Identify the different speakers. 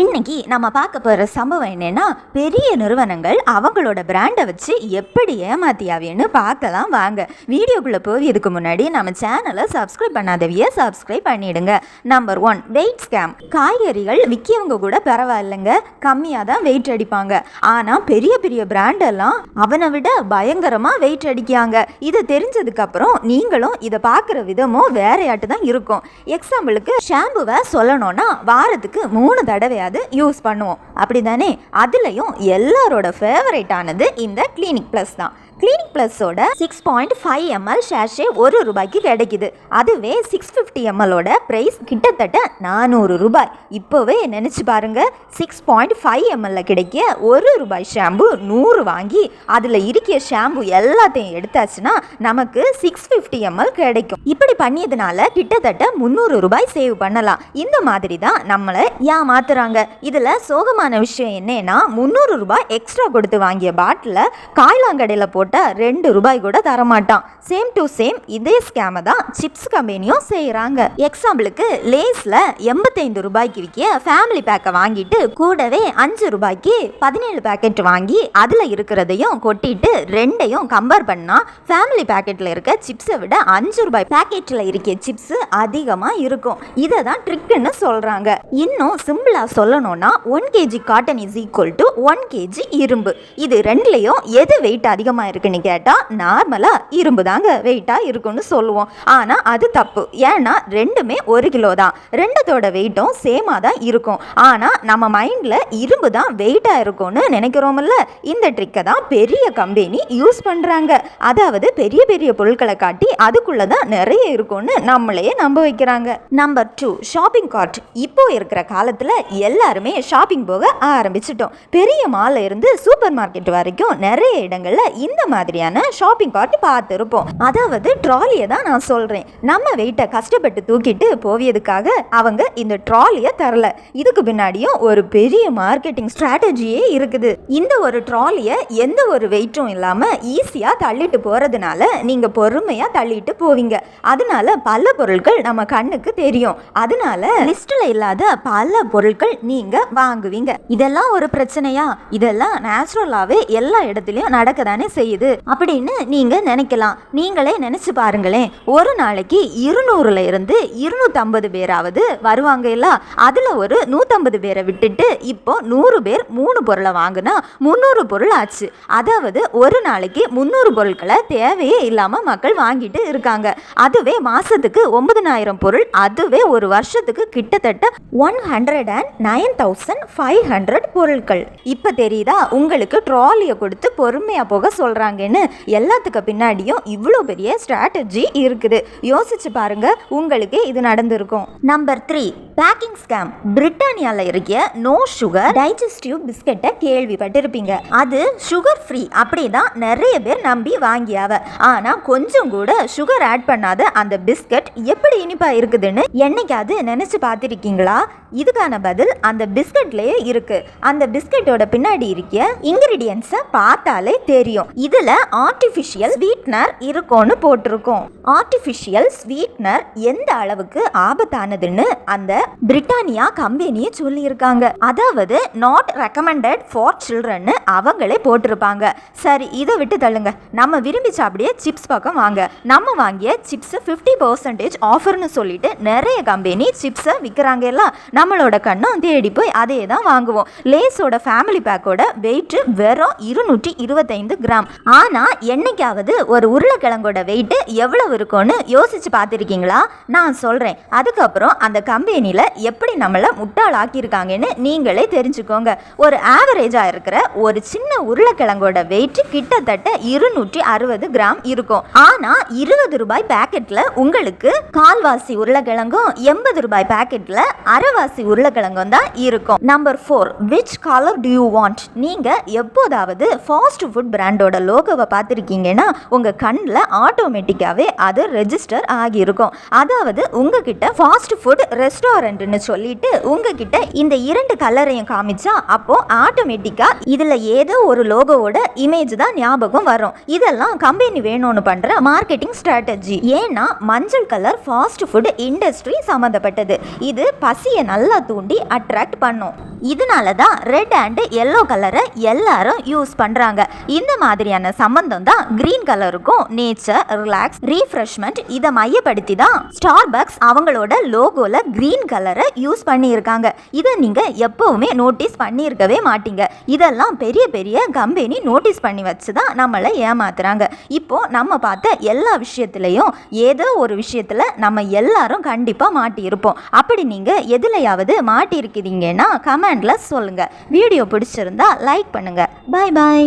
Speaker 1: இன்னைக்கு நம்ம பார்க்க போகிற சம்பவம் என்னென்னா பெரிய நிறுவனங்கள் அவங்களோட பிராண்டை வச்சு எப்படி ஏமாத்தியாவேன்னு பார்க்கலாம் வாங்க. வீடியோக்குள்ளே போகிறதுக்கு முன்னாடி நம்ம சேனலை சப்ஸ்கிரைப் பண்ணாதவிய சப்ஸ்கிரைப் பண்ணிடுங்க. நம்பர் ஒன் வெயிட் ஸ்கேம் காய்கறிகள் விற்கியவங்க கூட பரவாயில்லைங்க. கம்மியாக தான் வெயிட் அடிப்பாங்க. ஆனால் பெரிய பெரிய பிராண்டெல்லாம் அவனை விட பயங்கரமாக வெயிட் அடிக்காங்க இதை தெரிஞ்சதுக்கப்புறம் நீங்களும் இதை பார்க்குற விதமும் வேறையாட்டு தான் இருக்கும். எக்ஸாம்பிளுக்கு ஷாம்புவை சொல்லணும்னா வாரத்துக்கு மூணு தடவை எப்பயாவது யூஸ் பண்ணுவோம். அப்படி தானே அதுலேயும் எல்லாரோட ஃபேவரேட்டானது இந்த கிளினிக் ப்ளஸ் தான். கிளீனிக் ப்ளஸோட சிக்ஸ் பாயிண்ட் ஃபைவ் எம்எல் ஷேஷே ஒரு ரூபாய்க்கு கிடைக்குது. அதுவே சிக்ஸ் ஃபிஃப்டி எம்எலோட ப்ரைஸ் கிட்டத்தட்ட நானூறு ரூபாய். இப்போவே நினச்சி பாருங்க. சிக்ஸ் பாயிண்ட் ஃபைவ் எம்எல்ல கிடைக்க ஒரு ரூபாய் ஷாம்பு நூறு வாங்கி அதில் இருக்கிற ஷாம்பு எல்லாத்தையும் எடுத்தாச்சுன்னா நமக்கு சிக்ஸ் ஃபிஃப்டி எம்எல் கிடைக்கும். இப்படி பண்ணியதுனால கிட்டத்தட்ட முந்நூறு ரூபாய் சேவ் பண்ணலாம். இந்த மாதிரி தான் நம்மளை ஏமாத்துறாங்க. இதில் சோகமான விஷயம் என்னன்னா முந்நூறு ரூபாய் எக்ஸ்ட்ரா கொடுத்து வாங்கிய பாட்டிலை காய்லாங்கடையில் போட்டால் ரெண்டு ரூபாய் கூட தரமாட்டான். சேம் டு சேம் இதே ஸ்கேமை தான் சிப்ஸ் கம்பெனியும் செய்கிறாங்க எக்ஸாம்பிளுக்கு லேஸில் எண்பத்தைந்து ரூபாய்க்கு விற்க ஃபேமிலி பேக்கை வாங்கிட்டு கூடவே அஞ்சு ரூபாய்க்கு பதினேழு பேக்கெட் வாங்கி அதில் இருக்கிறதையும் கொட்டிட்டு ரெண்டையும் கம்பேர் பண்ணால் ஃபேமிலி பேக்கெட்டில் இருக்க சிப்ஸை விட அஞ்சு ரூபாய் பேக்கெட்டில் இருக்க சிப்ஸ் அதிகமாக இருக்கும். இதை தான் ட்ரிக்குன்னு சொல்கிறாங்க இன்னும் சிம்பிளாக சொல்லணும்னா one kg cotton is equal to one kg இரும்பு. இது ரெண்டுலேயும் எது வெயிட் அதிகமாக இருக்குன்னு கேட்டால் நார்மலாக இரும்பு தாங்க வெயிட்டாக இருக்கும்னு சொல்லுவோம். ஆனால் அது தப்பு. ஏன்னா ரெண்டுமே ஒரு கிலோ தான். ரெண்டுத்தோட வெயிட்டும் சேமாக தான் இருக்கும். ஆனால் நம்ம மைண்டில் இரும்பு தான் வெயிட்டாக இருக்கும்னு நினைக்கிறோம்ல. இந்த ட்ரிக்கை தான் பெரிய கம்பெனி யூஸ் பண்ணுறாங்க அதாவது பெரிய பெரிய பொருட்களை காட்டி அதுக்குள்ளே தான் நிறைய இருக்கும்னு நம்மளையே நம்ப வைக்கிறாங்க. நம்பர் டூ ஷாப்பிங் கார்ட் இப்போ இருக்கிற காலத்தில் எல்லாருமே ஷாப்பிங் போக ஆரம்பிச்சிட்டோம். பெரிய மாலில் இருந்து சூப்பர் மார்க்கெட் வரைக்கும் நிறைய இடங்களில் இந்த மாதிரியான ஷாப்பிங் கார்ட் பார்த்துருப்போம். அதாவது ட்ராலியை தான் நான் சொல்கிறேன் நம்ம வெயிட்டை கஷ்டப்பட்டு தூக்கிட்டு போவியதுக்காக அவங்க இந்த ட்ராலியை தரல. இதுக்கு பின்னாடியும் ஒரு பெரிய மார்க்கெட்டிங் ஸ்ட்ராட்டஜியே இருக்குது. இந்த ஒரு ட்ராலியை எந்த ஒரு வெயிட்டும் இல்லாமல் ஈஸியாக தள்ளிட்டு போகிறதுனால நீங்கள் பொறுமையாக தள்ளிட்டு போவீங்க. அதனால பல பொருட்கள் நம்ம கண்ணுக்கு தெரியும். அதனால லிஸ்டில் இல்லாத பல பொருட்கள் நீங்கள் வாங்குவீங்க. இதெல்லாம் ஒரு பிரச்சனையா? இதெல்லாம் நேச்சுரலாகவே எல்லா இடத்துலையும் நடக்க தானே தெரியுது அப்படின்னு நீங்க நினைக்கலாம். நீங்களே நினைச்சு பாருங்களேன். ஒரு நாளைக்கு இருநூறுல இருந்து இருநூத்தம்பது பேராவது வருவாங்க இல்ல? அதுல ஒரு நூத்தம்பது பேரை விட்டுட்டு இப்போ நூறு பேர் மூணு பொருளை வாங்கினா முந்நூறு பொருள் ஆச்சு. அதாவது ஒரு நாளைக்கு முந்நூறு பொருட்களை தேவையே இல்லாமல் மக்கள் வாங்கிட்டு இருக்காங்க. அதுவே மாதத்துக்கு ஒன்பதனாயிரம் பொருள் அதுவே ஒரு வருஷத்துக்கு கிட்டத்தட்ட one hundred and nine thousand five hundred பொருட்கள். இப்போ தெரியுதா? உங்களுக்கு ட்ராலியை கொடுத்து பொறுமையாக போக பண்ணுறாங்கன்னு எல்லாத்துக்கு பின்னாடியும் இவ்வளோ பெரிய ஸ்ட்ராட்டஜி இருக்குது. யோசிச்சு பாருங்க உங்களுக்கு இது நடந்திருக்கும். நம்பர் த்ரீ பேக்கிங் ஸ்கேம் பிரிட்டானியாவில் இருக்க நோ சுகர் டைஜஸ்டிவ் பிஸ்கெட்டை கேள்விப்பட்டிருப்பீங்க. அது சுகர் ஃப்ரீ அப்படி தான் நிறைய பேர் நம்பி வாங்கியாவ. ஆனால் கொஞ்சம் கூட சுகர் ஆட் பண்ணாத அந்த பிஸ்கட் எப்படி இனிப்பா இருக்குதுன்னு என்னைக்காவது நினச்சி பார்த்துருக்கீங்களா? இதுக்கான பதில் அந்த பிஸ்கட்லேயே இருக்கு. அந்த பிஸ்கட்டோட பின்னாடி இருக்க இன்கிரீடியன்ஸை பார்த்தாலே தெரியும். இது இதில் ஆர்டிஃபிஷியல் ஸ்வீட்னர் இருக்கும்னு போட்டிருக்கோம். ஆர்டிஃபிஷியல் ஸ்வீட்னர் எந்த அளவுக்கு ஆபத்தானதுன்னு அந்த பிரிட்டானியா கம்பெனியை சொல்லியிருக்காங்க. அதாவது நாட் ரெக்கமெண்டட் ஃபார் சில்ட்ரன்னு அவங்களே போட்டிருப்பாங்க. சரி இதை விட்டு தள்ளுங்க. நம்ம விரும்பி சாப்பிடிய சிப்ஸ் பக்கம் வாங்க. நம்ம வாங்கிய சிப்ஸ் ஃபிஃப்டி பர்சன்டேஜ் ஆஃபர்னு சொல்லிட்டு நிறைய கம்பெனி சிப்ஸை விற்கிறாங்க எல்லாம் நம்மளோட கண்ணும் தேடி போய் அதே தான் வாங்குவோம். லேஸோட ஃபேமிலி பேக்கோட வெயிட் வெறும் இருநூற்றி இருபத்தைந்து கிராம். ஆனால் என்னைக்காவது ஒரு உருளைக்கிழங்கோட வெயிட்டு எவ்வளவு இருக்கும்னு யோசித்து பார்த்துருக்கீங்களா? நான் சொல்கிறேன் அதுக்கப்புறம் அந்த கம்பெனியில் எப்படி நம்மளை முட்டாளாக்கியிருக்காங்கன்னு நீங்களே தெரிஞ்சுக்கோங்க. ஒரு ஆவரேஜாக இருக்கிற ஒரு சின்ன உருளைக்கிழங்கோட வெயிட் கிட்டத்தட்ட இருநூற்றி அறுபது கிராம் இருக்கும். ஆனால் இருபது ரூபாய் பேக்கெட்டில் உங்களுக்கு கால்வாசி உருளைக்கிழங்கும் எண்பது ரூபாய் பேக்கெட்டில் அரைவாசி உருளைக்கிழங்கும் தான் இருக்கும். Number four which colour do you want நீங்கள் எப்போதாவது ஃபாஸ்ட் ஃபுட் பிராண்டோட லோகோவை பார்த்துருக்கீங்கன்னா உங்கள் கண்ணில் ஆட்டோமேட்டிக்காகவே அது ரெஜிஸ்டர் ஆகியிருக்கும். அதாவது உங்ககிட்ட ஃபாஸ்ட் ஃபுட் ரெஸ்டாரண்ட்னு சொல்லிட்டு உங்ககிட்ட இந்த இரண்டு கலரையும் காமிச்சா அப்போ ஆட்டோமேட்டிக்காக இதில் ஏதோ ஒரு லோகோவோட இமேஜ் தான் ஞாபகம் வரும். இதெல்லாம் கம்பெனி வேணும்னு பண்ணுற மார்க்கெட்டிங் ஸ்ட்ராட்டஜி ஏன்னா மஞ்சள் கலர் ஃபாஸ்ட் ஃபுட் இண்டஸ்ட்ரி சம்மந்தப்பட்டது. இது பசியை நல்லா தூண்டி அட்ராக்ட் பண்ணும். இதனால தான் ரெட் அண்ட் எல்லோ கலரை எல்லாரும் யூஸ் பண்ணுறாங்க இந்த மாதிரியான சம்பந்தம் தான் கிரீன் கலருக்கும் நேச்சர் ரிலாக்ஸ் ரீஃப்ரெஷ்மெண்ட் இதை மையப்படுத்தி தான் ஸ்டார்பக்ஸ் அவங்களோட லோகோல கிரீன் கலரை யூஸ் பண்ணியிருக்காங்க. இதை நீங்கள் எப்போவுமே நோட்டீஸ் பண்ணியிருக்கவே மாட்டீங்க. இதெல்லாம் பெரிய பெரிய கம்பெனி நோட்டீஸ் பண்ணி வச்சு தான் நம்மளை ஏமாத்துறாங்க. இப்போ நம்ம பார்த்த எல்லா விஷயத்துலையும் ஏதோ ஒரு விஷயத்தில் நம்ம எல்லாரும் கண்டிப்பாக மாட்டியிருப்போம். அப்படி நீங்கள் எதுலையாவது மாட்டியிருக்கிறீங்கன்னா கமெண்டில் சொல்லுங்கள் வீடியோ பிடிச்சிருந்தா லைக் பண்ணுங்கள் பாய் பாய்